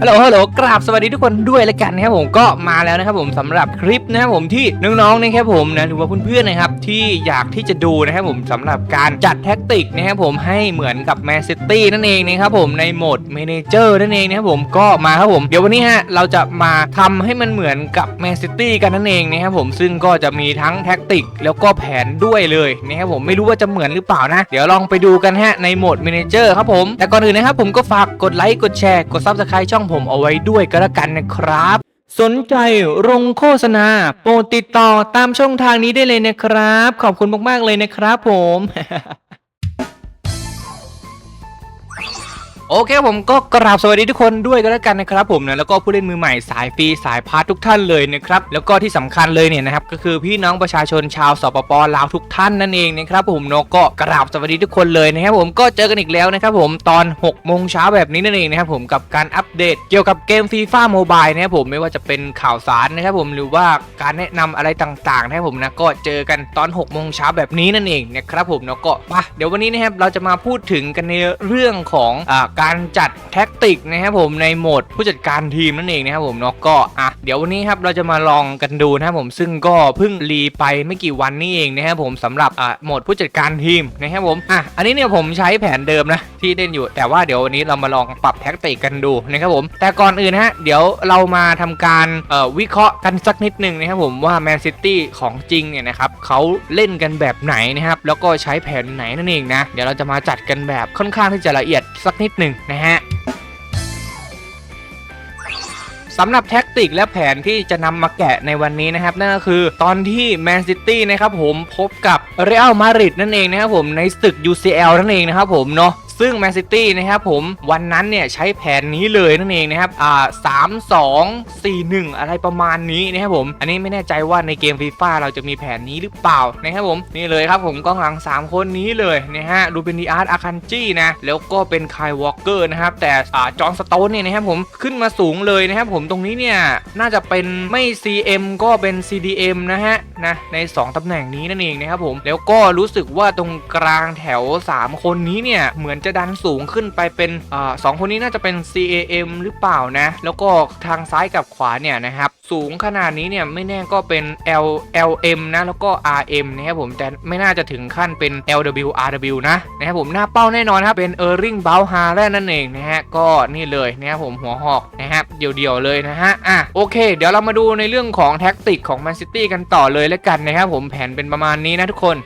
ฮัลโหลฮัลโหลกราบสวัสดีทุกคนด้วยละกันนะครับผมก็มาแล้วนะครับผมสำหรับคลิปนะครับผมที่น้องๆนะครับผมนะหรือว่าเพื่อนๆนะครับที่อยากที่จะดูนะครับผมสำหรับการจัดแท็กติกนะครับผมให้เหมือนกับแมนซิตี้นั่นเองนะครับผมในโหมดเมนเจอร์นั่นเองนะครับผมก็มาครับผมเดี๋ยววันนี้ฮะเราจะมาทำให้มันเหมือนกับแมนซิตี้กันนั่นเองนะครับผมซึ่งก็จะมีทั้งแท็กติกแล้วก็แผนด้วยเลยนะครับผมไม่รู้ว่าจะเหมือนหรือเปล่านะ เดี๋ยวลองไปดูกันฮะในโหมดเมนเจอร์ครับผมแต่ก่อนอื่นนะครับผมก็ฝากกดไลค์กดแชร์กดซับสไครต์ช่องผมเอาไว้ด้วยก็แล้วกันนะครับ สนใจลงโฆษณา โปรดติดต่อตามช่องทางนี้ได้เลยนะครับ ขอบคุณมากๆเลยนะครับผม โอเคผมก็กราบสวัสดีทุกคนด้วยก็แล้วกันนะครับผมนะแล้วก็ผู้เล่นมือใหม่สายฟรีสายพาร์ททุกท่านเลยนะครับแล้วก็ที่สำคัญเลยเนี่ยนะครับก็คือพี่น้องประชาชนชาวสปปลาวทุกท่านนั่นเองนะครับผมเนาะก็กราบสวัสดีทุกคนเลยนะครับผมก็เจอกันอีกแล้วนะครับผมตอน6โมงเช้าแบบนี้นั่นเองนะครับผมกับการอัปเดตเกี่ยวกับเกมฟีฟ่าโมบายนะครับผมไม่ว่าจะเป็นข่าวสารนะครับผมหรือว่าการแนะนำอะไรต่างๆนะครับผมนะก็เจอกันตอน6โมงเช้าแบบนี้นั่นเองนะครับผมเนาะก็มาเดี๋ยววันนี้นะครับเราจะมาพูดถึงกันในเรื่องของอ่าการจัดแท็กติกนะครับผมในโหมดผู้จัดการทีมนั่นเองนะครับผมเนาะก็อะเดี๋ยววันนี้ครับเราจะมาลองกันดูนะครับผมซึ่งก็เพิ่งรีไปไม่กี่วันนี่เองนะครับผมสำหรับอ่าโหมดผู้จัดการทีมนะครับผมอะอันนี้เนี่ยผมใช้แผนเดิมนะที่เล่นอยู่ แต่ว่าเดี๋ยววันนี้เรามาลองปรับแท็กติกกันดูนะครับผม แต่ก่อนอื่นฮะเดี๋ยวเรามาทำการเอ่อวิเคราะห์กันสักนิดหนึ่งนะครับผมว่าแมนซิตี้ของจริงเนี่ยนะครับเขาเล่นกันแบบไหนนะครับแล้วก็ใช้แผนไหนนั่นเองนะเดี๋ยวเราจะมาจัดกันแบบค่อนข้างที่จะละเอียดสักนิดหนึ่งนะฮะสำหรับแท็กติกและแผนที่จะนำมาแกะในวันนี้นะครับ นั่นก็คือตอนที่แมนซิตี้นะครับผมพบกับเรอัลมาดริดนั่นเองนะครับผมในศึก UCL นั่นเองนะครับผมเนาะ ซึ่งแมนซิตี้นะครับผมวันนั้นเนี่ยใช้แผนนี้เลยนั่นเองนะครับอ่าสามสองสี่หนึ่งอะไรประมาณนี้นะครับผม อันนี้ไม่แน่ใจว่าในเกมฟีฟ่าเราจะมีแผนนี้หรือเปล่านะครับผมนี่เลยครับผมกองหลัง 3 คนนี้เลยนะฮะดูเป็นดีอาร์ตอาคันจี้นะแล้วก็เป็นคายวอลเกอร์นะครับแต่อ่าจอห์นสโตนเนี่ยนะครับผมขึ้นมาสูงเลยนะครับผมตรงนี้เนี่ยน่าจะเป็นไม่ CM ก็เป็น CDM นะฮะนะใน 2 ตำแหน่งนี้นั่นเองนะครับผมแล้วก็รู้สึกว่าตรงกลางแถว 3 คนนี้เนี่ยเหมือนจะดันสูงขึ้นไปเป็นอสองคนนี้น่าจะเป็น CAM หรือเปล่านะ แล้วก็ทางซ้ายกับขวาเนี่ยนะครับ สูงขนาดนี้เนี่ยไม่แน่ก็เป็น L LM นะ แล้วก็ RM นะครับผมแต่ไม่น่าจะถึงขั้นเป็น LW RW นะนะครับผมหน้าเป้าแน่นอนครับเป็น Erling b r a u h a r นั่นเองนะฮะก็นี่เลยนะครับผมหัวหอกนะครับเดี่ยวๆเลยนะฮะอะโอเค เดี๋ยวเรามาดูในเรื่องของแท็กติกของ Man City กันต่อเลยแล้วกันนะครับผมแผนเป็นประมาณนี้นะทุกคน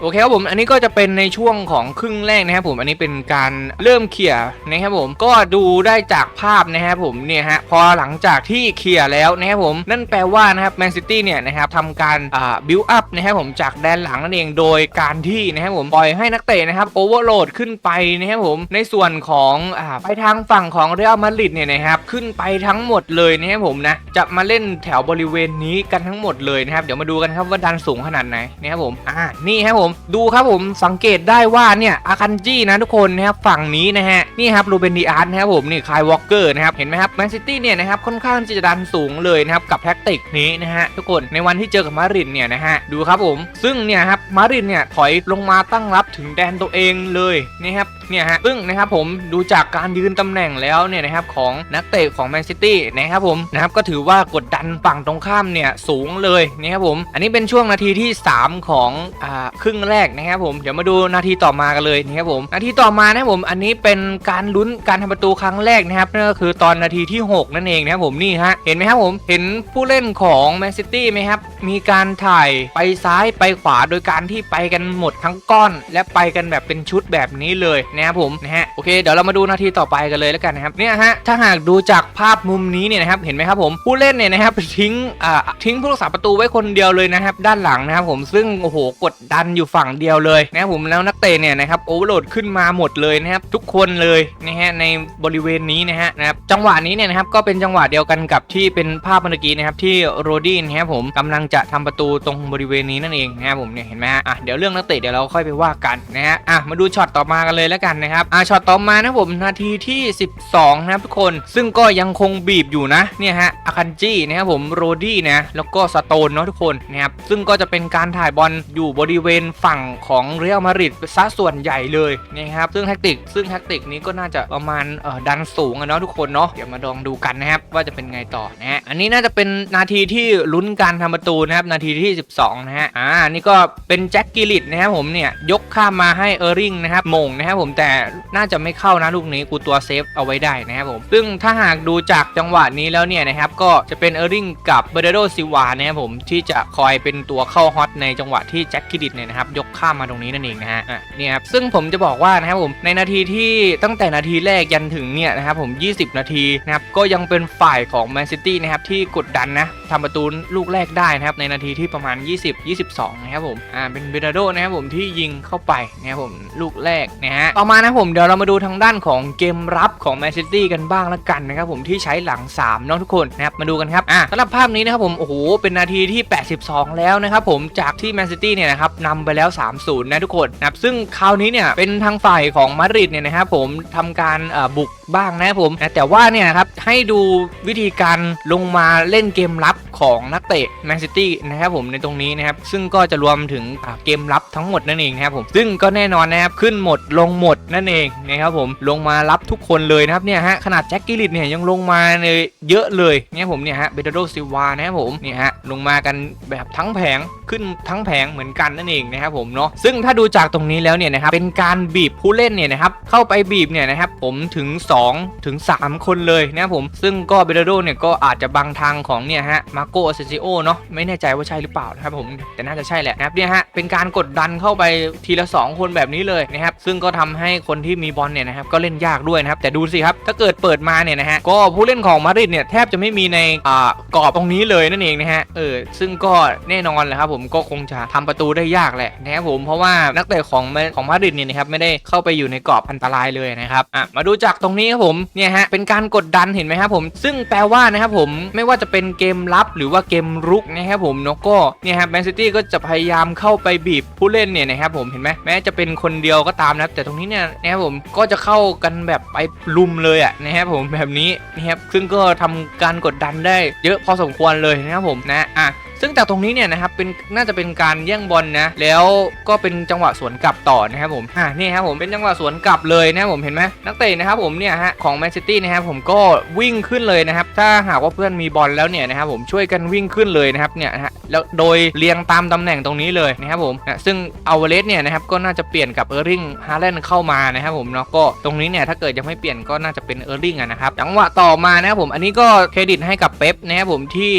โอเคครับผมอันนี้ก็จะเป็นในช่วงของครึ่งแรกนะครับผมอันนี้เป็นการเริ่มเคลียร์นะครับผมก็ดูได้จากภาพนะครับผมเนี่ยฮะพอหลังจากที่เคลียร์แล้วนะครับผมนั่นแปลว่านะครับแมนซิตี้เนี่ยนะครับทำการอ่าบิวอัพนะครับผมจากแดนหลังนั่นเองโดยการที่นะครับผมปล่อยให้นักเตะนะครับโอเวอร์โหลดขึ้นไปนะครับผมในส่วนของอ่าไปทางฝั่งของเรอัลมาดริดเนี่ยนะครับขึ้นไปทั้งหมดเลยนะครับผมนะจะมาเล่นแถวบริเวณนี้กันทั้งหมดเลยนะครับเดี๋ยวมาดูกันครับว่าดันสูงขนาดไหนนะครับผมอ่านี่ครับผมดูครับผมสังเกตได้ว่าเนี่ยอาคันจี้นะทุกคนนะครับฝั่งนี้นะฮะนี่ครับรูเบนดีอาร์ตนะครับผมนี่คายวอลเกอร์นะครับเห็นไหมครับแมนซิตี้เนี่ยนะครับค่อนข้างจะดันสูงเลยนะครับกับแท็กติกนี้นะฮะทุกคนในวันที่เจอกับมาริดเนี่ยนะฮะดูครับผม ซึ่งเนี่ยครับมาริดเนี่ยถอยลงมาตั้งรับถึงแดนตัวเองเลยนี่ครับเนี่ยฮะซึ่งนะครับผมดูจากการยืนตำแหน่งแล้วเนี่ยนะครับของนักเตะของแมนซิตี้นะครับผมนะครับก็ถือว่ากดดันฝั่งตรงข้ามเนี่ยสูงเลยนะครับผม อันนี้เป็นช่วงนาทีที่ 3 ของอ่าครึ่งแรกนะครับผมเดี๋ยวมาดูนาทีต่อมากันเลยนะครับผมนาทีต่อมานะครับผมอันนี้เป็นการลุ้นการทำประตูครั้งแรกนะครับนั่นก็คือตอนนาทีที่ 6 นั่นเองนะครับผมนี่ฮะเห็นไหมครับผมเห็นผู้เล่นของแมนซิตี้ไหมครับมีการถ่ายไปซ้ายไปขวาโดยการที่ไปกันหมดทั้งก้อน และไปกันแบบเป็นชุดแบบนี้เลยนะครับผมนะฮะโอเคเดี๋ยวเรามาดูนาทีต่อไปกันเลยแล้วกันนะครับเนี่ยฮะถ้าหากดูจากภาพมุมนี้เนี่ยนะครับเห็นไหมครับผมผู้เล่นเนี่ยนะครับทิ้งอ่าทิ้งผู้รักษาประตูไว้คนเดียวเลยนะครับด้านหลังนะครับผมซึ่งโอ้โหกดดันอยู่ฝั่งเดียวเลยนะครับผมแล้วนักเตะเนี่ยนะครับโอเวอร์โหลดขึ้นมาหมดเลยนะครับทุกคนเลยนะฮะในบริเวณนี้นะฮะนะครับจังหวะนี้เนี่ยนะครับก็เป็นจังหวะเดียวกันกับที่เป็นภาพเมื่อกี้นะครับที่โรดี้นะครับผมกำลังจะทำประตูตรงบริเวณนี้นั่นเองนะครับผมเนี่ยเห็นไหมฮะอะเดี๋ยวเรื่องนักเตะเดี๋ยวเราค่อยไปว่ากันนะฮะอะมาดูช็อตต่อมากันเลยแล้วกันกันนะครับอ่าช็อตต่อมานะผมนาทีที่ 12 นะทุกคน ซึ่งก็ยังคงบีบอยู่นะเนี่ยฮะอาคันจีนะครับผมโรดี้นะแล้วก็สโตนเนาะทุกคนนะครับซึ่งก็จะเป็นการถ่ายบอลอยู่บริเวณฝั่งของเรอัลมาดริดซะส่วนใหญ่เลยนะครับซึ่งแท็กติก ซึ่งแท็กติกนี้ก็น่าจะประมาณเอ่อดันสูงอะเนาะทุกคนเนาะเดี๋ยวมาลองดูกันนะครับว่าจะเป็นไงต่อนะฮะอันนี้น่าจะเป็นนาทีที่ลุ้นการทำประตูนะครับนาทีที่ 12 นะฮะอ่านี่ก็เป็นแจ็คกิลิตนะครับผมเนี่ยยกข้ามมาให้เออร์ริงนะครับมงนะครับผมแต่น่าจะไม่เข้านะลูกนี้กูตัวเซฟเอาไว้ได้นะครับผมซึ่งถ้าหากดูจากจังหวะนี้แล้วเนี่ยนะครับก็จะเป็นเออร์ริงกับเบเดโดซิวานะครับผมที่จะคอยเป็นตัวเข้าฮอตในจังหวะที่แจ็คกิลิตเนี่ยนะครับยกข้ามมาตรงนี้นั่นเองนะฮะอะเนี่ยครับซึ่งผมจะบอกว่านะครับผมในนาทีที่ตั้งแต่นาทีแรกยันถึงเนี่ยนะครับผม 20 นาทีนะครับก็ยังเป็นฝ่ายของแมนซิตี้นะครับที่กดดันนะทำประตูลูกแรกได้นะครับในนาทีที่ประมาณ 20 22 นะครับผมอ่าเป็นเบเดโดนะครับผมที่ยิงเข้าไปนะครับผมลูกแรกนะฮะต่อมานะผมเดี๋ยวเรามาดูทางด้านของเกมรับของแมนซิตี้กันบ้างละกันนะครับผมที่ใช้หลัง3เนาะทุกคนนะครับมาดูกันครับอ่าสำหรับภาพนี้นะครับผมโอ้โหเป็นนาทีที่ 82 แล้วนะครับผมจากที่แมนซิตี้เนี่ยนะครับนำไปแล้ว 3-0 นะทุกคนนะครับซึ่งคราวนี้เนี่ยเป็นทางฝ่ายของมาดริดเนี่ยนะครับผมทำการอ่อบุก บ้างนะครับผมนะแต่ว่าเนี่ยครับให้ดูวิธีการลงมาเล่นเกมรับของนักเตะแมนซิตี้นะครับผมในตรงนี้นะครับซึ่งก็จะรวมถึงเกมรับทั้งหมดนั่นเองนะครับผมซึ่งก็แน่นอนนะครับขึ้นหมดลงหมดนั่นเองนะครับผมลงมารับทุกคนเลยนะครับเนี่ยฮะขนาดแจ็คกิลิตเนี่ยยังลงมาเลยเยอะเลยเนี่ยผมเนี่ยฮะเบเดโดซิวานะครับผมเนี่ยฮะลงมากันแบบทั้งแผง ขึ้นทั้งแผงเหมือนกันนั่นเองนะครับผมเนาะซึ่งถ้าดูจากตรงนี้แล้วเนี่ยนะครับเป็นการบีบผู้เล่นเนี่ยนะครับเข้าไปบีบเนี่ยนะครับผมถึง2ถึง3 คนเลยนะครับผมซึ่งก็เบเดโดเนี่ยก็อาจจะบังทางของเนี่ยฮะมาโกเซซิโอเนาะไม่แน่ใจว่าใช่หรือเปล่านะครับผมแต่น่าจะใช่แหละนะครับเนี่ยฮะเป็นการกดดันเข้าไปทีละ 2 คนแบบนี้เลยนะครับซึ่งก็ทำให้คนที่มีบอลเนี่ยนะครับก็เล่นยากด้วยนะครับแต่ดูสิครับถ้าเกิดเปิดมาเนี่ยนะฮะก็ผู้เล่นของมาดริดเนี่ยแทบจะไม่มีในอ่ากรอบตรงนี้เลยนั่นเองนะฮะเออซึ่งก็แน่นอนแหละครับผมก็คงจะทำประตูได้ยากแหละนะครับผมเพราะว่านักเตะของของมาดริดเนี่ยนะครับไม่ได้เข้าไปอยู่ในกรอบอันตรายเลยนะครับอะมาดูจากตรงนี้ครับผมเนี่ยฮะเป็นการกดดันเห็นไหมครับผม ซึ่งแปลว่านะครับผมไม่ว่าจะเป็นเกมรับหรือว่าเกมรุกนะครับผมเนาะก็เนี่ยครับแมนซิตี้ก็จะพยายามเข้าไปบีบผู้เล่นเนี่ยนะครับผมเห็นไหมแม้จะเป็นคนเดียวก็ตามนะครับแต่ตรงนี้เนี่ยนะครับผมก็จะเข้ากันแบบไปลุมเลยอะนะครับผมแบบนี้นะครับซึ่งก็ทำการกดดันได้เยอะพอสมควรเลยนะครับผมนะอะ ซึ่งจากตรงนี้เนี่ยนะครับเป็นน่าจะเป็นการแย่งบอลนะแล้วก็เป็นจังหวะสวนกลับต่อนะครับผมอ่านี่ครับผมเป็นจังหวะสวนกลับเลยนะครับผมเห็นไหมนักเตะนะครับผมเนี่ยฮะของแมนซิตี้นะครับผมก็วิ่งขึ้นเลยนะครับถ้าหากว่าเพื่อนมีบอลแล้วเนี่ยนะครับผมช่วยกันวิ่งขึ้นเลยนะครับเนี่ยฮะแล้วโดยเรียงตามตำแหน่งตรงนี้เลยนะครับผมนะซึ่งอัลเวเลสเนี่ยนะครับก็น่าจะเปลี่ยนกับเออร์ริงฮาร์แลนด์เข้ามานะครับผมเนาะก็ตรงนี้เนี่ยถ้าเกิดยังไม่เปลี่ยนก็น่าจะเป็นเออร์ริงนะครับจังหวะต่อมานะครับผมอันนี้ก็เครดิตให้กับเป๊ปนะครับผมที่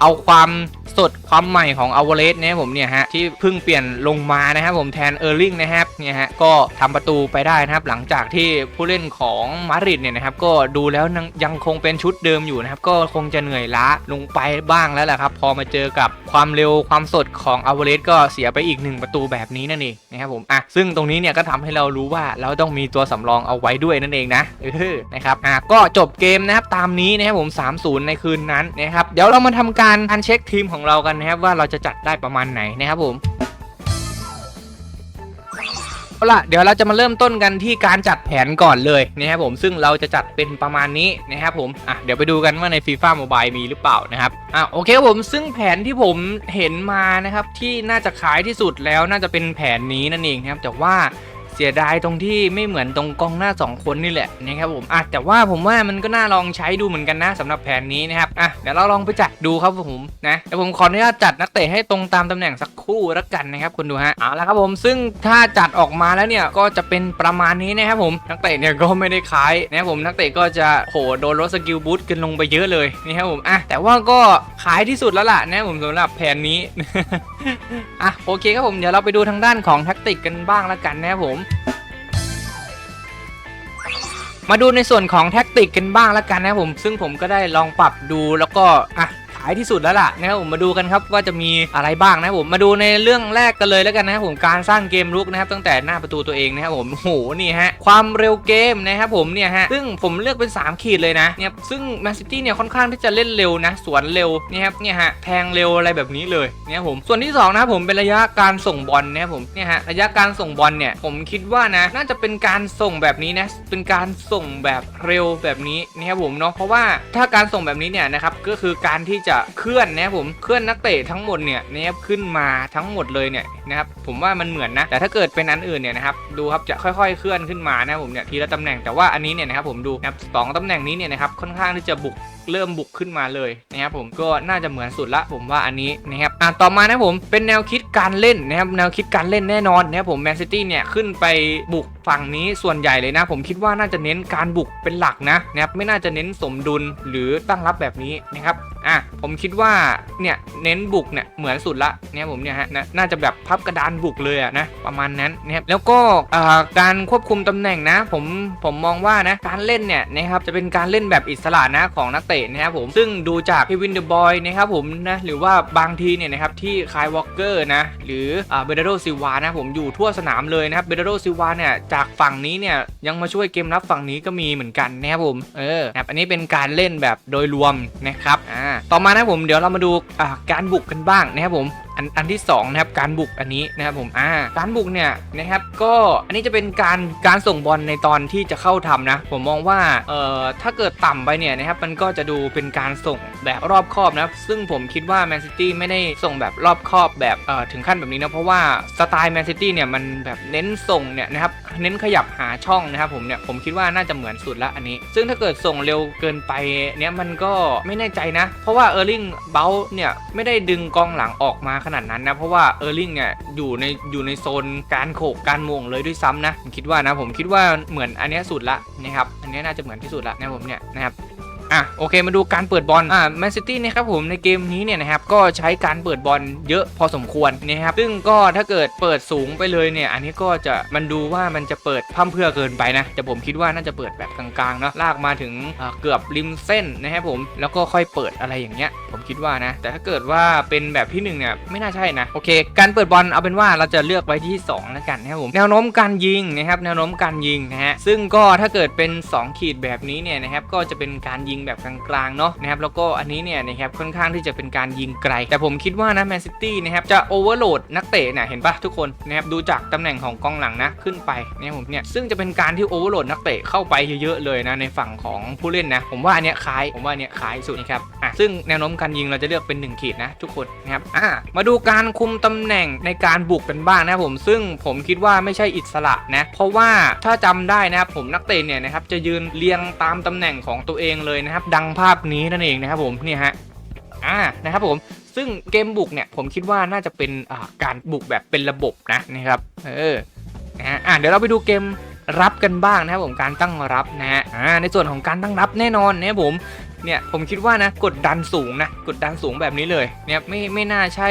เอาความสดความใหม่ของอเวเลสนะครับผมเนี่ยฮะที่เพิ่งเปลี่ยนลงมานะครับผมแทนเออร์ลิงนะครับเนี่ยฮะก็ทำประตูไปได้นะครับหลังจากที่ผู้เล่นของมาดริดเนี่ยนะครับก็ดูแล้วยังคงเป็นชุดเดิมอยู่นะครับก็คงจะเหนื่อยล้าลงไปบ้างแล้วแหละครับพอมาเจอกับความเร็วความสดของอเวเลสก็เสียไปอีกหนึ่งประตูแบบนี้นั่นเองนะครับผมอะซึ่งตรงนี้เนี่ยก็ทำให้เรารู้ว่าเราต้องมีตัวสำรองเอาไว้ด้วยนั่นเองนะเออนะครับอะก็จบเกมนะครับตามนี้นะครับผม3-0ในคืนนั้นนะครับเดี๋ยวเรามาทำการการเช็คทีมของเรากันนะครับว่าเราจะจัดได้ประมาณไหนนะครับผมเอาล่ะเดี๋ยวเราจะมาเริ่มต้นกันที่การจัดแผนก่อนเลยนะครับผมซึ่งเราจะจัดเป็นประมาณนี้นะครับผมอะเดี๋ยวไปดูกันว่าใน FIFA Mobile มีหรือเปล่านะครับอะโอเคครับผมซึ่งแผนที่ผมเห็นมานะครับที่น่าจะขายที่สุดแล้วน่าจะเป็นแผนนี้นั่นเองนะครับแต่ว่า เสียดายตรงที่ไม่เหมือนตรงกองหน้า 2 คนนี่แหละนะครับผมอะแต่ว่าผมว่ามันก็น่าลองใช้ดูเหมือนกันนะสำหรับแผนนี้นะครับอะเดี๋ยวเราลองไปจัดดูครับผมนะเดี๋ยวผมขออนุญาตจัดนักเตะให้ตรงตามตำแหน่งสักคู่แล้วกันนะครับคุณดูฮะเอาละครับผมซึ่งถ้าจัดออกมาแล้วเนี่ยก็จะเป็นประมาณนี้นะครับผมนักเตะเนี่ยก็ไม่ได้ขายนะครับผมนักเตะก็จะโหโดนลดสกิลบูสต์กันลงไปเยอะเลยนี่ครับผมอะแต่ว่าก็ขายที่สุดแล้วล่ะนะครับผมสำหรับแผนนี้อะโอเคครับผมเดี๋ยวเราไปดูทางด้านของแท็กติกกันบ้างแล้วกันนะครับผมมาดูในส่วนของแท็กติกกันบ้างแล้วกันนะผม ซึ่งผมก็ได้ลองปรับดูแล้วก็อะายที่สุดแล้วล่ะนะครับผมมาดูกันครับว่าจะมีอะไรบ้างนะผมมาดูในเรื่องแรกกันเลยแล้วกันนะครับผมการสร้างเกมรุกนะครับตั้งแต่หน้าประตูตัวเองนะครับผมโอ้โหนี่ฮะความเร็วเกมนะครับผมเนี่ยฮะซึ่งผมเลือกเป็น 3 ขีดเลยนะเนี่ยซึ่งแมนซิตี้เนี่ยค่อนข้างที่จะเล่นเร็วนะสวนเร็วนี่ครับเนี่ยฮะแทงเร็วอะไรแบบนี้เลยเนี่ยผมส่วนที่สองนะครับผมเป็นระยะการส่งบอลนะครับผมเนี่ยฮะระยะการส่งบอลเนี่ยผมคิดว่านะน่าจะเป็นการส่งแบบนี้นะเป็นการส่งแบบเร็วแบบนี้นะครับผมเนาะเพราะว่าถ้าการส่งแบบนี้เนี่ยนะครับก็คือการที่จะเคลื่อนนะครับผมเคลื่อนนักเตะทั้งหมดเนี่ยนะครับขึ้นมาทั้งหมดเลยเนี่ยนะครับผมว่ามันเหมือนนะ แต่ถ้าเกิดเป็นอันอื่นเนี่ยนะครับดูครับจะค่อยๆ เคลื่อนขึ้นมานะครับผมเนี่ยทีละตำแหน่งแต่ว่าอันนี้เนี่ยนะครับผมดูนะครับสองตำแหน่งนี้เนี่ยนะครับค่อนข้างที่จะบุกเริ่มบุกขึ้นมาเลยนะครับผมก็น่าจะเหมือนสุดละผมว่าอันนี้นะครับอะต่อมานะผมเป็นแนวคิดการเล่นนะครับแนวคิดการเล่นแน่นอนนะครับผมแมนซิตี้เนี่ยขึ้นไปบุก ฝั่งนี้ส่วนใหญ่เลยนะ ผมคิดว่าน่าจะเน้นการบุกเป็นหลักนะนะครับไม่น่าจะเน้นสมดุลหรือตั้งรับแบบนี้นะครับอะผมคิดว่าเนี่ยเน้นบุกเนี่ยเหมือนสุดละเนี่ยผมเนี่ยฮะนะน่าจะแบบพับกระดานบุกเลยอะนะประมาณนั้นนะครับแล้วก็อ่าการควบคุมตำแหน่งนะ ผมผมมองว่านะการเล่นเนี่ยนะครับจะเป็นการเล่นแบบอิสระนะของนักเตะนะครับผมซึ่งดูจากเควินเดอะบอยนะครับผมนะหรือว่าบางทีเนี่ยนะครับที่คายวอลเกอร์นะหรืออ่าเบเดโรซิวานะผมอยู่ทั่วสนามเลยนะครับเบเดโรซิวาเนี่ยจากฝั่งนี้เนี่ยยังมาช่วยเกมรับฝั่งนี้ก็มีเหมือนกันนะครับผมเออครับอันนี้เป็นการเล่นแบบโดยรวมนะครับอ่าต่อมานะผมเดี๋ยวเรามาดูอ่าการบุกกันบ้างนะครับผม อันอันที่สองนะครับการบุกอันนี้นะครับผมอ่าการบุกเนี่ยนะครับก็อันนี้จะเป็นการการส่งบอลในตอนที่จะเข้าทำนะ ผมมองว่าเอ่อถ้าเกิดต่ำไปเนี่ยนะครับมันก็จะดูเป็นการส่งแบบรอบคอบนะซึ่งผมคิดว่าแมนซิตี้ไม่ได้ส่งแบบรอบคอบแบบเอ่อถึงขั้นแบบนี้นะเพราะว่าสไตล์แมนซิตี้เนี่ยมันแบบเน้นส่งเนี่ยนะครับเน้นขยับหาช่องนะครับผมเนี่ยผมคิดว่าน่าจะเหมือนสุดละอันนี้ ซึ่งถ้าเกิดส่งเร็วเกินไปเนี่ยมันก็ไม่แน่ใจนะ เพราะว่าเออร์ลิงเบลเนี่ยไม่ได้ดึงกองหลังออกมาขนาดนั้นนะ เพราะว่าเออร์ลิงเนี่ยอยู่ในอยู่ในโซนการโขกการมวงเลยด้วยซ้ำนะผมคิดว่านะผมคิดว่าเหมือนอันนี้สุดละนะครับอันนี้น่าจะเหมือนที่สุดละนะผมเนี่ยนะครับ อะโอเคมาดูการเปิดบอลอ่าแมนซิตี้นะครับผมในเกมนี้เนี่ยนะครับก็ใช้การเปิดบอลเยอะพอสมควรนะครับซึ่งก็ถ้าเกิดเปิดสูงไปเลยเนี่ยอันนี้ก็จะมันดูว่ามันจะเปิดพร่ำเพื่อเกินไปนะแต่ผมคิดว่าน่าจะเปิดแบบกลางๆเนาะลากมาถึงเกือบริมเส้นนะครับผมแล้วก็ค่อยเปิดอะไรอย่างเงี้ยผมคิดว่านะ แต่ถ้าเกิดว่าเป็นแบบที่หนึ่งเนี่ยไม่น่าใช่นะโอเค การเปิดบอลเอาเป็นว่าเราจะเลือกไว้ที่สองแล้วกันนะครับผมแนวโน้มการยิงนะครับแนวโน้มการยิงนะฮะซึ่งก็ถ้าเกิดเป็น 2 ขีดแบบนี้เนี่ยนะครับก็จะเป็นการยิงแบบกลางๆเนาะนะครับแล้วก็อันนี้เนี่ยนะครับค่อนข้างที่จะเป็นการยิงไกล แต่ผมคิดว่านะแมนซิตี้นะครับจะโอเวอร์โหลดนักเตะเนี่ยเห็นปะทุกคนนะครับดูจากตำแหน่งของกองหลังนะขึ้นไปเนี่ยผมเนี่ยซึ่งจะเป็นการที่โอเวอร์โหลดนักเตะเข้าไปเยอะๆเลยนะในฝั่งของผู้เล่นนะผมว่าอันเนี้ยคล้ายผมว่าอันเนี้ยคล้ายสุดนะครับอะซึ่งแนวโน้มการยิงเราจะเลือกเป็น 1 ขีดนะทุกคนนะครับอะมาดูการคุมตำแหน่งในการบุกกันบ้างนะผมซึ่งผมคิดว่าไม่ใช่อิสระนะเพราะว่าถ้าจำได้นะครับผมนักเตะเนี่ยนะครับจะยืนเรียงตามตำแหน่งของตัวเองเลยนะครับ ดังภาพนี้นั่นเองนะครับผมเนี่ยฮะอ่านะครับผมซึ่งเกมบุกเนี่ยผมคิดว่าน่าจะเป็นการบุกแบบเป็นระบบนะนะครับเออนะฮะอะเดี๋ยวเราไปดูเกมรับกันบ้างนะครับผมการตั้งรับนะฮะอ่าในส่วนของการตั้งรับแน่นอนนะครับผม เนี่ยผมคิดว่านะกดดันสูงนะกดดันสูงแบบนี้เลยเนี่ยไม่ไม่น่าใช่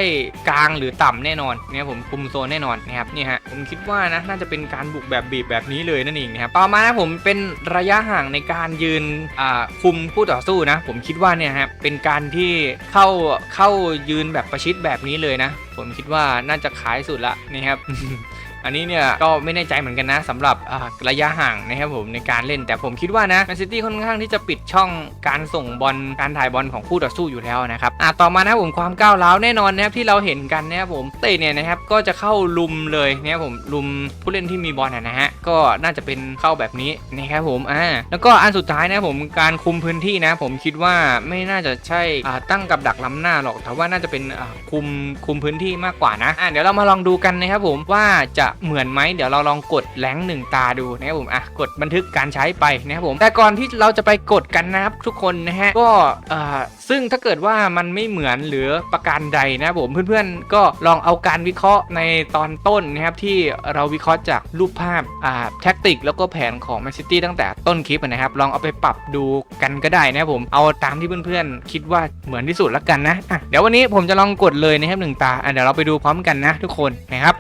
กลางหรือต่ำแน่นอนเนี่ยผมคุมโซนแน่นอนนะครับนี่ฮะผมคิดว่านะน่าจะเป็นการบุกแบบบีบแบบนี้เลยนั่นเองนะครับต่อมานะผมเป็นระยะห่างในการยืนอ่าคุมคู่ต่อสู้นะ ผมคิดว่าเนี่ยฮะเป็นการที่เข้าเข้ายืนแบบประชิดแบบนี้เลยนะ ผมคิดว่าน่าจะขายสุดละนะครับ อันนี้เนี่ยก็ไม่แน่ใจเหมือนกันนะสำหรับระยะห่างนะครับผมในการเล่น แต่ผมคิดว่านะแมนซิตี้ค่อนข้างที่จะปิดช่องการส่งบอลการถ่ายบอลของคู่ต่อสู้อยู่แล้วนะครับอะต่อมานะผมความก้าวร้าวแน่นอนนะครับที่เราเห็นกันนะครับผมเตะเนี่ยนะครับก็จะเข้าลุมเลยนะครับผมลุมผู้เล่นที่มีบอลนะฮะก็น่าจะเป็นเข้าแบบนี้นะครับผมอ่าแล้วก็อันสุดท้ายนะผมการคุมพื้นที่นะ ผมคิดว่าไม่น่าจะใช่ตั้งกับดักล้ำหน้าหรอกแต่ว่าน่าจะเป็นคุมคุมพื้นที่มากกว่านะอะเดี๋ยวเรามาลองดูกันนะครับผมว่าจะเหมือนไหมเดี๋ยวเราลองกดแรงหนึ่งตาดูนะครับผมอะกดบันทึกการใช้ไปนะครับผม แต่ก่อนที่เราจะไปกดกันนะครับทุกคนนะฮะก็เอ่อซึ่งถ้าเกิดว่ามันไม่เหมือนหรือประการใดนะครับผมเพื่อนๆก็ลองเอาการวิเคราะห์ในตอนต้นนะครับที่เราวิเคราะห์จากรูปภาพอ่าแท็กติก แล้วก็แผนของแมนซิตี้ตั้งแต่ต้นคลิปนะครับลองเอาไปปรับดูกันก็ได้นะครับผมเอาตามที่เพื่อนๆคิดว่าเหมือนที่สุดและกันนะอะเดี๋ยววันนี้ผมจะลองกดเลยนะครับหนึ่งตาอะเดี๋ยวเราไปดูพร้อมกันนะทุกคนนะครับ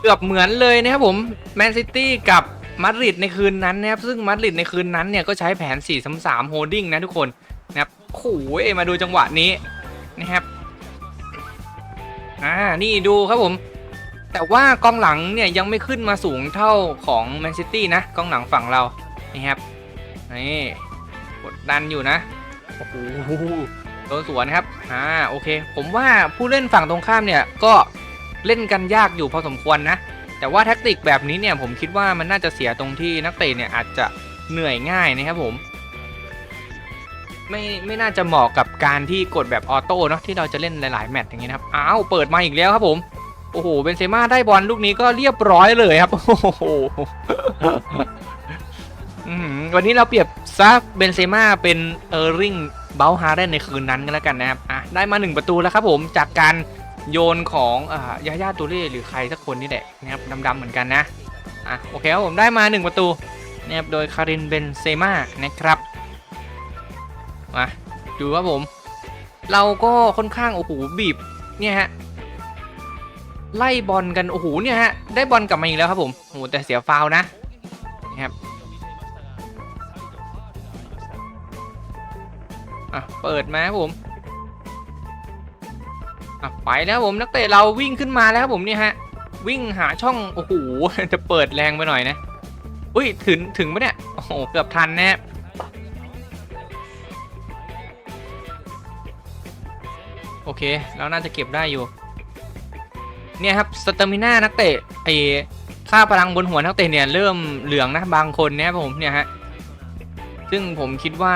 เกือบเหมือนเลยนะครับผมแมนซิตี้กับมาดริดในคืนนั้นนะครับซึ่งมาดริดในคืนนั้นเนี่ยก็ใช้แผน 4 3 3 holding นะทุกคนนะครับโอ้โหมาดูจังหวะนี้นะครับอ่านี่ดูครับผม แต่ว่ากองหลังเนี่ยยังไม่ขึ้นมาสูงเท่าของแมนซิตี้นะกองหลังฝั่งเรานี่ครับนี่กดดันอยู่นะโอ้โหโดนสวนครับอ่าโอเค ผมว่าผู้เล่นฝั่งตรงข้ามเนี่ยก็ เล่นกันยากอยู่พอสมควรนะ แต่ว่าแท็กติกแบบนี้เนี่ยผมคิดว่ามันน่าจะเสียตรงที่นักเตะเนี่ยอาจจะเหนื่อยง่ายนะครับผมไม่ไม่น่าจะเหมาะกับการที่กดแบบออโต้เนาะที่เราจะเล่นหลาย ๆ แมตช์อย่างนี้นะครับอ้าวเปิดมาอีกแล้วครับผมโอ้โหเบนเซม่าได้บอลลูกนี้ก็เรียบร้อยเลยครับโอ้โหวันนี้เราเปรียบซะเบนเซม่าเป็นเออร์ริงเบลฮาร์เดนในคืนนั้นกันแล้วกันนะครับอะได้มา 1 ประตูแล้วครับผมจากการ โยนของอ่ายาย่าตูเล่หรือใครสักคนนี่แหละนะครับดำๆเหมือนกันนะอะโอเคครับผมได้มา 1 ประตูนะครับโดยคารินเบนเซม่านะครับมาดูครับผม เราก็ค่อนข้างโอ้โหบีบเนี่ยฮะไล่บอลกันโอ้โหเนี่ยฮะได้บอลกลับมาอีกแล้วครับผมโอ้โหแต่เสียฟาวนะนี่ครับอะเปิดมาครับผม อะไปแล้วผมนักเตะเราวิ่งขึ้นมาแล้วครับผมเนี่ยฮะ วิ่งหาช่องโอ้โหจะเปิดแรงไปหน่อยนะอุ้ยถึงถึงปะเนี่ยโอ้โหเกือบทันแน่โอเคแล้วน่าจะเก็บได้อยู่ เนี่ยครับสเตมิน่านักเตะไอค่าพลังบนหัวนักเตะเนี่ยเริ่มเหลืองนะบางคนเนี่ยผมเนี่ยฮะซึ่งผมคิดว่า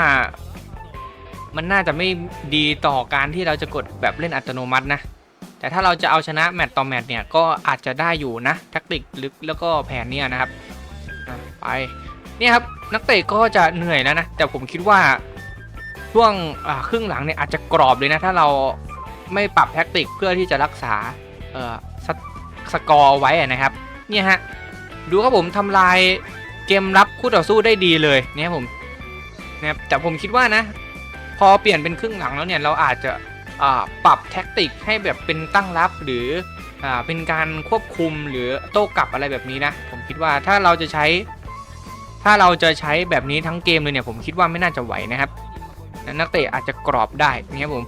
มันน่าจะไม่ดีต่อการที่เราจะกดแบบเล่นอัตโนมัตินะ แต่ถ้าเราจะเอาชนะแมตต์ต่อแมตต์เนี่ยก็อาจจะได้อยู่นะแทคติกลึกแล้วก็แผนเนี่ยนะครับไปเนี่ยครับนักเตะก็จะเหนื่อยแล้วนะ แต่ผมคิดว่าช่วงครึ่งหลังเนี่ยอาจจะกรอบเลยนะ ถ้าเราไม่ปรับแทคติกเพื่อที่จะรักษาเอ่อสสกอร์ไว้นะครับเนี่ยฮะดูครับผมทำลายเกมรับคู่ต่อสู้ได้ดีเลยเนี่ยครับผมนะครับแต่ผมคิดว่านะ อเปลี่ยนเป็นครึ่งหลังแล้วเนี่ยเราอาจจะปรับแท็กติกให้แบบเป็นตั้งรับหรืออเป็นการควบคุมหรือโต้กลับอะไรแบบนี้นะ ผมคิดว่าถ้าเราจะใช้ ถ้าเราจะใช้แบบนี้ทั้งเกมเลยเนี่ยผมคิดว่าไม่น่าจะไหวนะครับ นักเตะอาจจะกรอบได้เนี่ยครับผม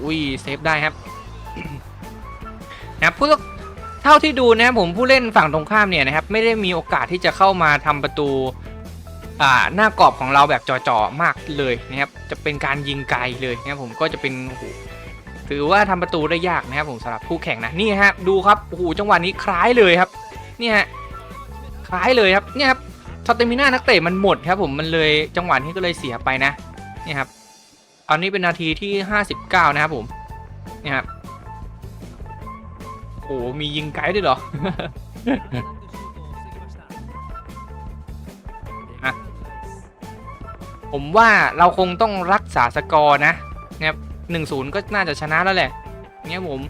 อุ้ยเซฟได้ครับนะผู้เท่าที่ดูนะครับผมผู้เล่นฝั่งตรงข้ามเนี่ยนะครับไม่ได้มีโอกาสที่จะเข้ามาทำประตู หน้ากรอบของเราแบบจ่อๆมากเลยนะครับจะเป็นการยิงไกลเลยนะครับผมก็จะเป็นโอ้โหถือว่าทำประตูได้ยากนะครับผมสำหรับคู่แข่งนะนี่ฮะดูครับโอ้โหจังหวะนี้คล้ายเลยครับนี่ฮะคล้ายเลยครับเนี่ยครับสเตมิน่านักเตะมันหมดครับผมมันเลยจังหวะนี้ก็เลยเสียไปนะนี่ครับอันนี้เป็นนาทีที่ 59 นะครับผมนี่ครับโอ้โหมียิงไกด์ด้วยเหรอ ผมว่าเราคงต้องรักษาสกอร์นะนะครับหนึ่งศูนย์ก็น่าจะชนะแล้วแหละเนี่ยผม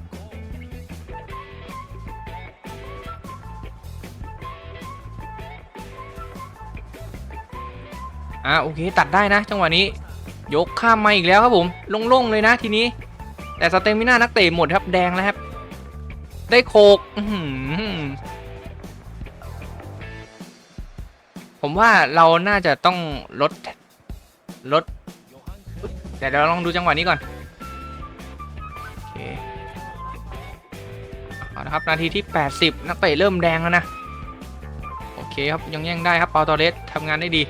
อ่าโอเคตัดได้นะ จังหวะนี้ ยกข้ามมาอีกแล้วครับผมโล่งๆเลยนะทีนี้ แต่สเตมิน่านักเตะหมดครับแดงแล้วครับ ได้โคกผมว่าเราน่าจะต้องลด ลดเดี๋ยวเราลองดูจังหวะนี้ก่อนโอเคเอาละครับนาทีที่ 80 นักเตะเริ่มแดงแล้วนะ โอเคครับยังแย่งได้ครับปาตอเรสทำงานได้ดี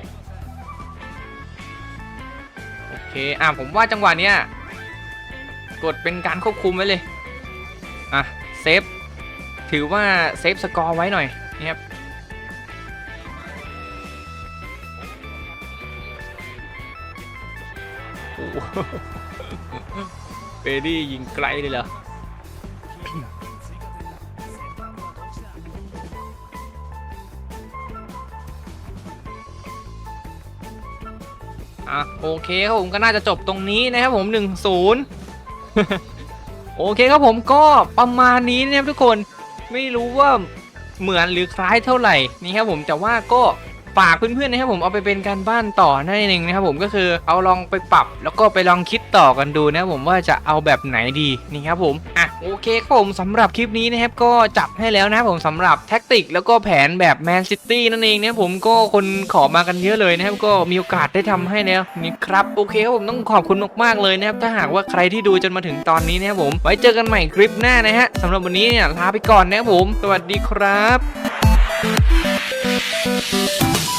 โอเคอะผมว่าจังหวะเนี้ยกดเป็นการควบคุมไว้เลย อะ เซฟ ถือว่าเซฟสกอร์ไว้หน่อยนี่ครับ โอ้โหเบดี้ยิงไกลเลยเหรออะโอเคครับผมก็น่าจะจบตรงนี้นะครับผม1-0 โอเคครับผมก็ประมาณนี้นะครับทุกคนไม่รู้ว่าเหมือนหรือคล้ายเท่าไหร่นี่ครับผมแต่ว่าก็ ฝากเพื่อนๆนะครับผมเอาไปเป็นการบ้านต่อนั่นเองนะครับผมก็คือเอาลองไปปรับ แล้วก็ไปลองคิดต่อกันดูนะครับผมว่าจะเอาแบบไหนดีนี่ครับผมอะโอเคครับผมสำหรับคลิปนี้นะครับก็จับให้แล้วนะครับผมสำหรับแท็กติก แล้วก็แผนแบบแมนซิตี้นั่นเองนะครับผมก็คนขอมากันเยอะเลยนะครับก็มีโอกาสได้ทำให้แล้วนี่ครับโอเคครับผมต้องขอบคุณมากๆเลยนะครับถ้าหากว่าใครที่ดูจนมาถึงตอนนี้นะครับผมไว้เจอกันใหม่คลิปหน้านะฮะสำหรับวันนี้เนี่ยลาไปก่อนนะครับผม สวัสดีครับ Thank you.